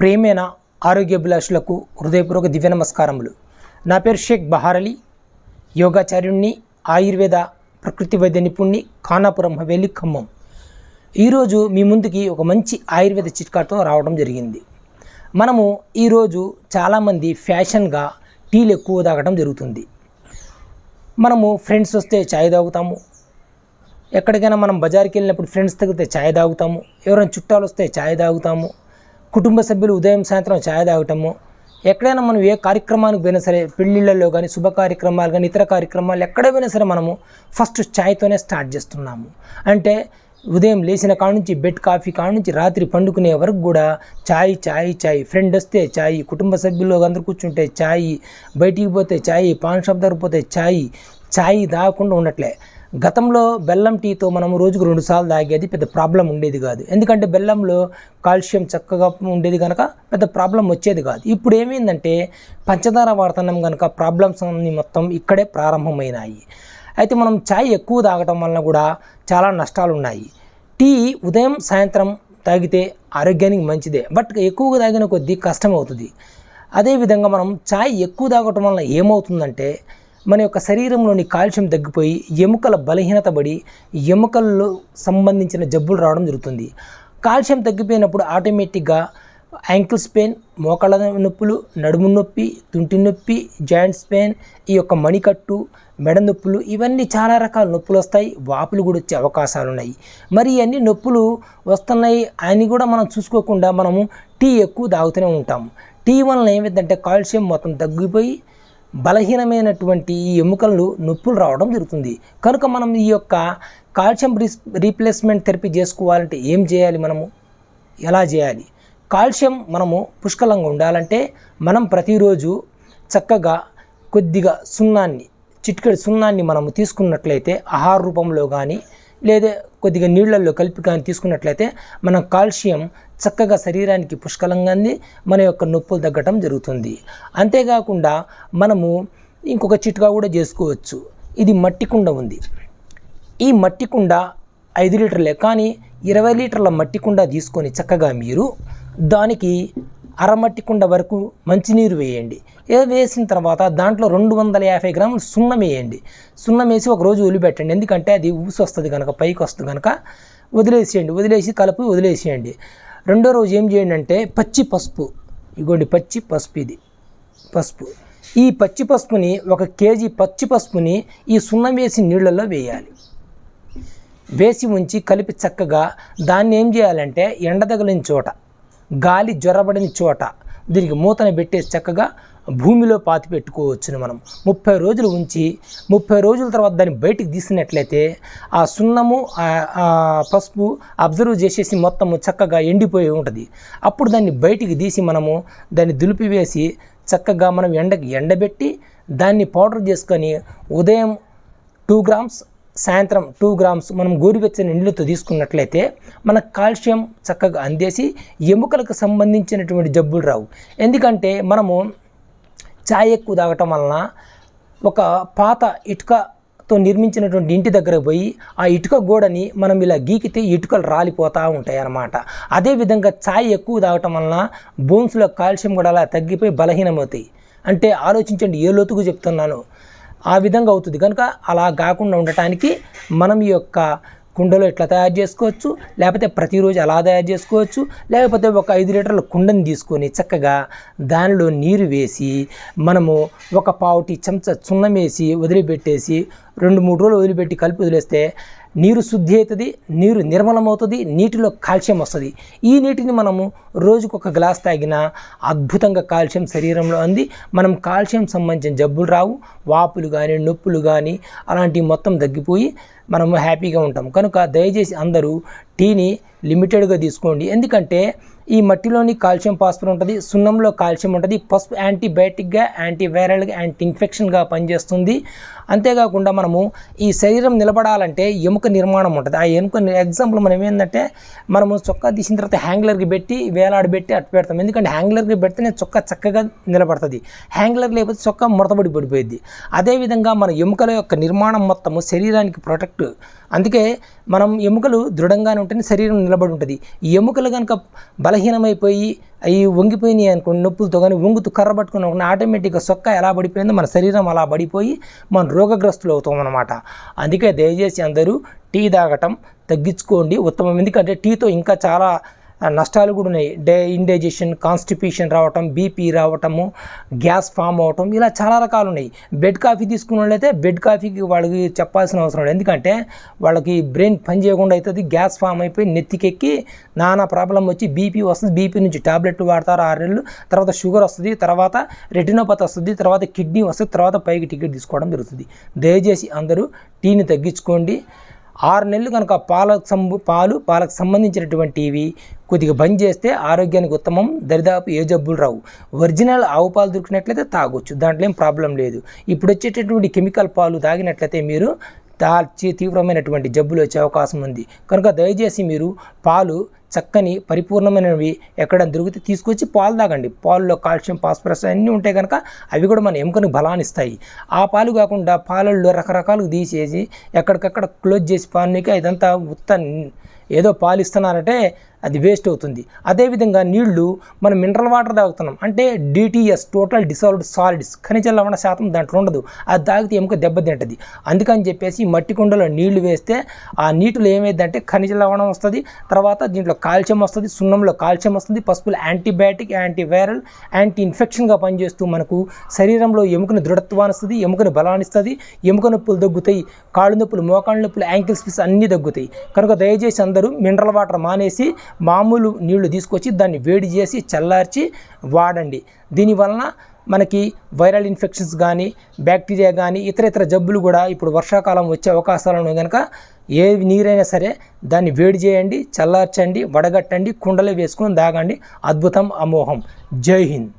ప్రేమైన ఆరోగ్యాభిలాషులకు హృదయపూర్వక దివ్య నమస్కారములు. నా పేరు షేక్ బహార్ అలీ. యోగాచార్యుణ్ణి ఆయుర్వేద ప్రకృతి వైద్య నిపుణ్ణి ఖానాపురం హవేలి ఖమ్మం. ఈరోజు మీ ముందుకి ఒక మంచి ఆయుర్వేద చిట్కాతో రావడం జరిగింది. మనము ఈరోజు చాలామంది ఫ్యాషన్గా టీలు ఎక్కువ తాగడం జరుగుతుంది. మనము ఫ్రెండ్స్ వస్తే ఛాయ్ తాగుతాము. ఎక్కడికైనా మనం బజార్కి వెళ్ళినప్పుడు ఫ్రెండ్స్ తగిలితే ఛాయ్ తాగుతాము. ఎవరైనా చుట్టాలు వస్తే ఛాయ్ తాగుతాము. కుటుంబ సభ్యులు ఉదయం సాయంత్రం ఛాయ్ తాగటము. ఎక్కడైనా మనం ఏ కార్యక్రమానికి పోయినా సరే పెళ్ళిళ్ళల్లో కానీ శుభ కార్యక్రమాలు కానీ ఇతర కార్యక్రమాలు ఎక్కడ పోయినా సరే మనము ఫస్ట్ ఛాయ్తోనే స్టార్ట్ చేస్తున్నాము. అంటే ఉదయం లేచిన కాడ నుంచి బెడ్ కాఫీ కాడ నుంచి రాత్రి పండుకునే వరకు కూడా ఛాయ్ ఛాయ్ ఛాయ్. ఫ్రెండ్ వస్తే ఛాయ్ కుటుంబ సభ్యులు అందరు కూర్చుంటే ఛాయ్ బయటికి పోతే ఛాయ్ పాన్ షాప్ దగ్గర పోతే ఛాయ్ ఛాయ్ తాగకుండా ఉండట్లే. గతంలో బెల్లం టీతో మనం రోజుకు రెండు సార్లు తాగేది పెద్ద ప్రాబ్లం ఉండేది కాదు. ఎందుకంటే బెల్లంలో కాల్షియం చక్కగా ఉండేది కనుక పెద్ద ప్రాబ్లం వచ్చేది కాదు. ఇప్పుడు ఏమైందంటే పంచదార వాడుతున్నాం కనుక ప్రాబ్లమ్స్ అన్ని మొత్తం ఇక్కడే ప్రారంభమైనాయి. అయితే మనం ఛాయ్ ఎక్కువ తాగటం వలన కూడా చాలా నష్టాలు ఉన్నాయి టీ ఉదయం సాయంత్రం తాగితే ఆరోగ్యానికి మంచిదే. బట్ ఎక్కువగా తాగిన కొద్దీ కష్టం అవుతుంది అదేవిధంగా మనం ఛాయ్ ఎక్కువ తాగటం వలన ఏమవుతుందంటే మన యొక్క శరీరంలోని కాల్షియం తగ్గిపోయి ఎముకల బలహీనత పడి ఎముకల్లో సంబంధించిన జబ్బులు రావడం జరుగుతుంది. కాల్షియం తగ్గిపోయినప్పుడు ఆటోమేటిక్గా యాంకిల్స్ పెయిన్ మోకాళ్ళ నొప్పులు నడుము నొప్పి తుంటి నొప్పి జాయింట్స్ పెయిన్ ఈ యొక్క మణికట్టు మెడ నొప్పులు ఇవన్నీ చాలా రకాల నొప్పులు వస్తాయి వాపులు కూడా వచ్చే అవకాశాలు ఉన్నాయి. మరి ఇవన్నీ నొప్పులు వస్తున్నాయి అని కూడా మనం చూసుకోకుండా మనము టీ ఎక్కువ తాగుతూనే ఉంటాము. టీ వలన ఏమైందంటే కాల్షియం మొత్తం తగ్గిపోయి బలహీనమైనటువంటి ఈ ఎముకలు నొప్పులు రావడం జరుగుతుంది. కనుక మనం ఈ యొక్క కాల్షియం రీ రీప్లేస్మెంట్ థెరపీ చేసుకోవాలంటే ఏం చేయాలి మనము? ఎలా చేయాలి? కాల్షియం మనము పుష్కలంగా ఉండాలంటే మనం ప్రతిరోజు చక్కగా కొద్దిగా సున్నాన్ని చిటికెడు సున్నాన్ని మనము తీసుకున్నట్లయితే ఆహార రూపంలో కానీ లేదా కొద్దిగా నీళ్ళల్లో కలిపి కానీ తీసుకున్నట్లయితే మన కాల్షియం చక్కగా శరీరానికి పుష్కలంగా అంది మన యొక్క నొప్పులు తగ్గటం జరుగుతుంది. అంతేకాకుండా మనము ఇంకొక చిట్కా కూడా చేసుకోవచ్చు. ఇది మట్టి కుండ ఉంది. ఈ మట్టి కుండ ఐదు లీటర్లే కానీ ఇరవై లీటర్ల మట్టి కుండ తీసుకొని చక్కగా మీరు దానికి అరమట్టి కుండ వరకు మంచినీరు వేయండి. వేసిన తర్వాత దాంట్లో రెండు వందల యాభై గ్రాములు సున్నం వేయండి. సున్నం వేసి ఒక రోజు వదిలిపెట్టండి ఎందుకంటే అది ఊసి వస్తుంది కనుక పైకి వస్తుంది కనుక వదిలేసేయండి. వదిలేసి కలిపి వదిలేసేయండి. రెండో రోజు ఏం చేయండి అంటే పచ్చి పసుపు. ఇగోండి పచ్చి పసుపు ఇది. పసుపు. ఈ పచ్చి పసుపుని ఒక కేజీ పచ్చి పసుపుని ఈ సున్నం వేసి నీళ్ళల్లో వేయాలి. వేసి ఉంచి కలిపి చక్కగా దాన్ని ఏం చేయాలంటే ఎండ తగిలిన చోట గాలి జ్వరబడని చోట దీనికి మూతను పెట్టేసి చక్కగా భూమిలో పాతి పెట్టుకోవచ్చును మనం. ముప్పై రోజులు ఉంచి ముప్పై రోజుల తర్వాత దాన్ని బయటికి తీసినట్లయితే ఆ సున్నము పసుపు అబ్జర్వ్ చేసేసి మొత్తము చక్కగా ఎండిపోయి ఉంటుంది. అప్పుడు దాన్ని బయటికి తీసి మనము దాన్ని దులిపివేసి చక్కగా మనం ఎండకి ఎండబెట్టి దాన్ని పౌడర్ చేసుకొని ఉదయం టూ గ్రామ్స్ సాయంత్రం టూ గ్రామ్స్ మనం గోరువెచ్చని నీళ్ళతో తీసుకున్నట్లయితే మన కాల్షియం చక్కగా అందేసి ఎముకలకు సంబంధించినటువంటి జబ్బులు రావు. ఎందుకంటే మనము ఛాయ్ ఎక్కువ తాగటం వలన ఒక పాత ఇటుకతో నిర్మించినటువంటి ఇంటి దగ్గర పోయి ఆ ఇటుక గోడని మనం ఇలా గీకితే ఇటుకలు రాలిపోతూ ఉంటాయి అన్నమాట అదేవిధంగా ఛాయ్ ఎక్కువ తాగటం వలన బోన్స్లో కాల్షియం కూడా అలా తగ్గిపోయి బలహీనమవుతాయి. అంటే ఆలోచించండి ఏ లోతుకు చెప్తున్నాను? ఆ విధంగా అవుతుంది. కనుక అలా కాకుండా ఉండటానికి మనం ఈ యొక్క కుండలో ఇట్లా తయారు చేసుకోవచ్చు? లేకపోతే ప్రతిరోజు అలా తయారు చేసుకోవచ్చు? లేకపోతే ఒక ఐదు లీటర్ల కుండని తీసుకొని చక్కగా దానిలో నీరు వేసి మనము ఒక పావుటి చెంచా చున్నం వేసి వదిలిపెట్టేసి రెండు మూడు రోజులు వదిలిపెట్టి కలిపి వదిలేస్తే నీరు శుద్ధి అవుతుంది నీరు నిర్మలమవుతుంది నీటిలో కాల్షియం వస్తుంది. ఈ నీటిని మనము రోజుకు ఒక గ్లాస్ తాగినా అద్భుతంగా కాల్షియం శరీరంలో అంది. మనం కాల్షియం సంబంధించిన జబ్బులు రావు వాపులు కానీ నొప్పులు కానీ అలాంటివి మొత్తం తగ్గిపోయి మనము హ్యాపీగా ఉంటాం. కనుక దయచేసి అందరూ టీని లిమిటెడ్గా తీసుకోండి. ఎందుకంటే ఈ మట్టిలోని కాల్షియం పాస్పర్ ఉంటుంది సున్నంలో కాల్షియం ఉంటుంది పసుపు యాంటీబయాటిక్గా యాంటీవైరల్గా యాంటీ ఇన్ఫెక్షన్గా పనిచేస్తుంది. అంతేకాకుండా మనము ఈ శరీరం నిలబడాలంటే ఎముక నిర్మాణం ఉంటుంది. ఆ ఎముక ఎగ్జాంపుల్ మనం ఏంటంటే మనము చొక్కా తీసిన తర్వాత హ్యాంగ్లర్కి పెట్టి వేలాడబెట్టి అట్టు పెడతాం. ఎందుకంటే హ్యాంగ్లర్కి పెడితేనే చొక్క చక్కగా నిలబడుతుంది. హ్యాంగ్లర్ లేకపోతే చొక్క ముడతబడి పడిపోయింది అదేవిధంగా మన ఎముకల యొక్క నిర్మాణం మొత్తము శరీరానికి ప్రొటెక్ట్ అందుకే మనం ఎముకలు దృఢంగానే ఉంటేనే శరీరం నిలబడి ఉంటుంది. ఈ ఎముకలు కనుక బలహీనమైపోయి అవి వంగిపోయినాయి అనుకోండి నొప్పులతో కానీ వంగుతూ కర్ర పట్టుకుని ఆటోమేటిక్గా సొక్క ఎలా పడిపోయిందో మన శరీరం అలా పడిపోయి మనం రోగగ్రస్తులు అవుతాం అనమాట అందుకే దయచేసి అందరూ టీ తాగటం తగ్గించుకోండి. ఉత్తమం. ఎందుకంటే టీతో ఇంకా చాలా నష్టాలు కూడా ఉన్నాయి. డే ఇండైజెషన్ కాన్స్టిపేషన్ రావటం బీపీ రావటము గ్యాస్ ఫామ్ అవటం ఇలా చాలా రకాలు ఉన్నాయి. బెడ్ కాఫీ తీసుకున్న వాళ్ళైతే బెడ్ కాఫీకి వాళ్ళకి చెప్పాల్సిన అవసరం లేదు. ఎందుకంటే వాళ్ళకి బ్రెయిన్ పని చేయకుండా అవుతుంది గ్యాస్ ఫామ్ అయిపోయి నెత్తికెక్కి నానా ప్రాబ్లం వచ్చి బీపీ వస్తుంది. బీపీ నుంచి టాబ్లెట్ వాడతారు ఆరు నెలలు. తర్వాత షుగర్ వస్తుంది తర్వాత రెటినోపతి వస్తుంది తర్వాత కిడ్నీ వస్తుంది తర్వాత పైకి టికెట్ తీసుకోవడం జరుగుతుంది. దయచేసి అందరూ టీని తగ్గించుకోండి. ఆరు నెలలు కనుక పాలకు సంబ పాలు పాలకు సంబంధించినటువంటివి కొద్దిగా బంద్ చేస్తే ఆరోగ్యానికి ఉత్తమం దరిదాపు ఏ జబ్బులు రావు ఒరిజినల్ ఆవు పాలు దొరికినట్లయితే తాగొచ్చు దాంట్లో ఏం ప్రాబ్లం లేదు. ఇప్పుడు వచ్చేటటువంటి కెమికల్ పాలు తాగినట్లయితే మీరు దాల్చి తీవ్రమైనటువంటి జబ్బులు వచ్చే అవకాశం ఉంది. కనుక దయచేసి మీరు పాలు చక్కని పరిపూర్ణమైనవి ఎక్కడ దొరికితే తీసుకొచ్చి పాలు తాగండి. పాలలో కాల్షియం ఫాస్ఫరస్ అన్నీ ఉంటాయి కనుక అవి కూడా మన ఎముకను బలాన్ని ఇస్తాయి. ఆ పాలు కాకుండా పాలల్లో రకరకాలు తీసేసి ఎక్కడికక్కడ క్లోజ్ చేసి పాలనికి ఇదంతా ఉత్త ఏదో పాలు ఇస్తున్నారంటే అది వేస్ట్ అవుతుంది. అదేవిధంగా నీళ్ళు మనం మినరల్ వాటర్ తాగుతున్నాం. అంటే డిటిఎస్ టోటల్ డిసాల్వ్డ్ సాలిడ్స్ ఖనిజ లవణ శాతం దాంట్లో ఉండదు. అది తాగితే ఎముక దెబ్బతింటది. అందుకని చెప్పేసి మట్టి కుండలో నీళ్ళు వేస్తే ఆ నీటిలో ఏమైందంటే ఖనిజ లవణం వస్తుంది. తర్వాత దీంట్లో కాల్షియం వస్తుంది సున్నంలో కాల్షియం వస్తుంది పసుపులు యాంటీబయాటిక్ యాంటీవైరల్ యాంటీ ఇన్ఫెక్షన్గా పనిచేస్తూ మనకు శరీరంలో ఎముకను దృఢత్వాన్ని ఇస్తుంది ఎముకను బలాన్ని ఇస్తుంది ఎముక నొప్పులు తగ్గుతాయి కాళ్ళు నొప్పులు మోకాళ్ళ నొప్పులు యాంకిల్ స్పిస్ అన్నీ తగ్గుతాయి. కనుక దయచేసి అందరూ మినరల్ వాటర్ మానేసి మామూలు నీళ్ళు తీసుకొచ్చి దాన్ని వేడి చేసి చల్లార్చి వాడండి. దీనివలన మనకి వైరల్ ఇన్ఫెక్షన్స్ కానీ బ్యాక్టీరియా కానీ ఇతర ఇతర జబ్బులు కూడా ఇప్పుడు వర్షాకాలం వచ్చే అవకాశాలను కనుక ఏ నీరైనా సరే దాన్ని వేడి చేయండి చల్లార్చండి వడగట్టండి కుండలో వేసుకొని తాగండి. అద్భుతం అమోహం జై హింద్.